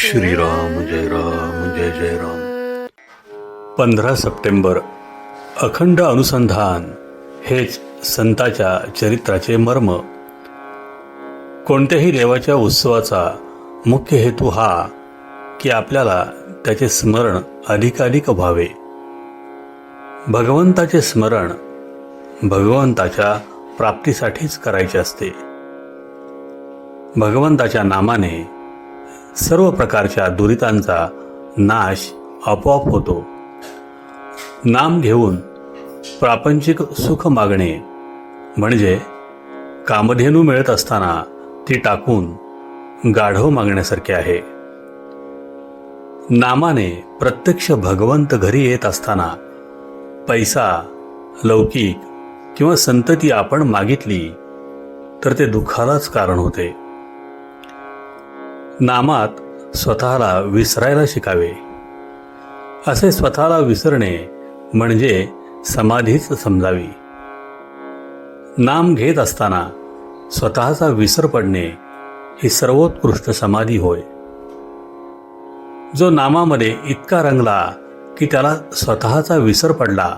श्रीराम जय राम जय जय राम। पंधरा सप्टेंबर अखंड अनुसंधान हेच संताच्या चरित्राचे मर्म. कोणत्याही देवाच्या उत्सवाचा मुख्य हेतू हा की आपल्याला त्याचे स्मरण अधिकाधिक व्हावे. भगवंताचे स्मरण भगवंताच्या प्राप्तीसाठीच करायचे असते. भगवंताच्या नामाने सर्व प्रकारच्या दुरितांचा नाश आपोआप होतो. नाम घेऊन प्रापंचिक सुख मागणे म्हणजे कामधेनू मिळत असताना ती टाकून गाढव मागण्यासारखे आहे. नामाने प्रत्यक्ष भगवंत घरी येत असताना पैसा लौकिक किंवा संतती आपण मागितली तर ते दुःखालाच कारण होते. नामात स्वतःला विसरायला शिकावे. असे स्वतःला विसरणे म्हणजे समाधीच समजावी. नाम घेत असताना स्वतःचा विसर पडणे ही सर्वोत्कृष्ट समाधी होय. जो नामामध्ये इतका रंगला की त्याला स्वतःचा विसर पडला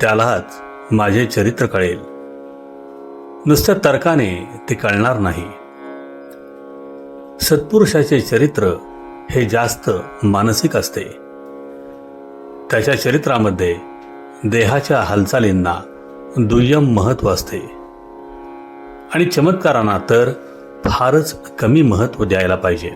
त्यालाच माझे चरित्र कळेल. नुसत्या तर्काने ते कळणार नाही. सत्पुरुषाचे चरित्र हे जास्त मानसिक असते. त्याच्या चरित्रामध्ये देहाच्या हालचालींना दुय्यम महत्त्व असते. आणि चमत्कारांना तर फारच कमी महत्त्व द्यायला पाहिजे.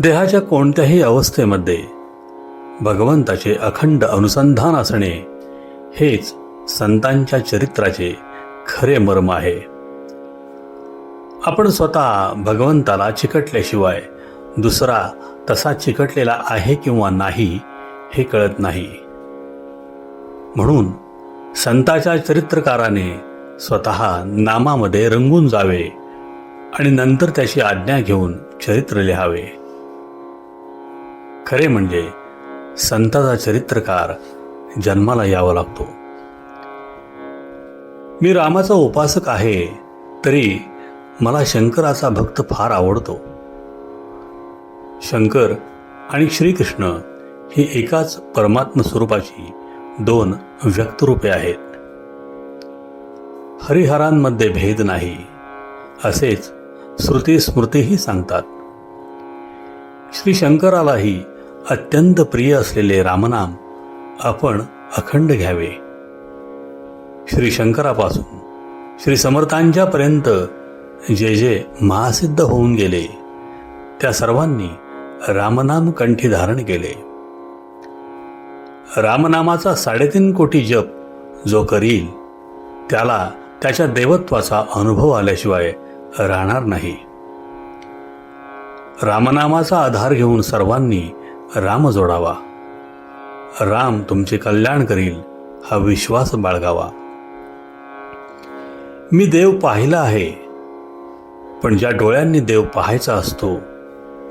देहाच्या कोणत्याही अवस्थेमध्ये भगवंताचे अखंड अनुसंधान असणे हेच संतांच्या चरित्राचे खरे मर्म आहे. आपण स्वतः भगवंताला चिकटल्याशिवाय दुसरा तसा चिकटलेला आहे किंवा नाही हे कळत नाही. म्हणून संताच्या चरित्रकाराने स्वतः नामामध्ये रंगून जावे आणि नंतर त्याची आज्ञा घेऊन चरित्र लिहावे. खरे म्हणजे संताचा चरित्रकार जन्माला यावा लागतो. मी रामाचा उपासक आहे तरी मला शंकराचा भक्त फार आवडतो. शंकर आणि श्रीकृष्ण ही एकाच परमात्म स्वरूपाची दोन व्यक्तरूपे आहेत. हरिहरांमध्ये भेद नाही असेच श्रुती स्मृतीही सांगतात. श्री शंकरालाही अत्यंत प्रिय असलेले रामनाम आपण अखंड घ्यावे. श्री शंकरापासून श्री समर्थांच्या पर्यंत जे जे महासिद्ध होऊन गेले त्या सर्वांनी रामनाम कंठी धारण केले. रामनामाचा साडेतीन कोटी जप जो करील त्याला त्याच्या देवत्वाचा अनुभव आल्याशिवाय राहणार नाही. रामनामाचा आधार घेऊन सर्वांनी राम जोडावा. राम तुमचे कल्याण करील हा विश्वास बाळगावा. मी देव पाहिला आहे पण ज्या डोळ्यांनी देव पाहायचा असतो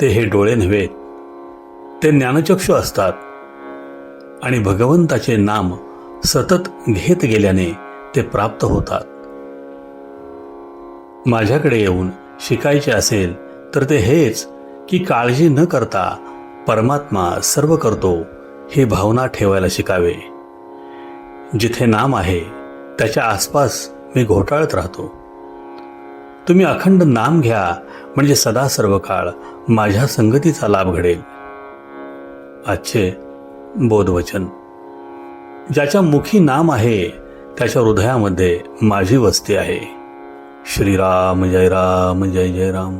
ते हे डोळे नव्हेत. ते ज्ञानचक्षु असतात. आणि भगवंताचे नाम सतत घेत गेल्याने ते प्राप्त होतात. माझ्याकडे येऊन शिकायचे असेल तर ते हेच की काळजी न करता परमात्मा सर्व करतो ही भावना ठेवायला शिकावे. जिथे नाम आहे त्याच्या आसपास मी घोटाळत राहतो. तुम्ही अखंड नाम घ्या म्हणजे सदा सर्व काळ माझ्या संगतीचा लाभ घडेल. आजचे बोधवचन. ज्याच्या मुखी नाम आहे त्याच्या हृदयामध्ये माझी वस्ती आहे. श्रीराम जय राम जय जय राम.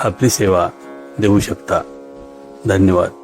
आपली सेवा देऊ शकता. धन्यवाद.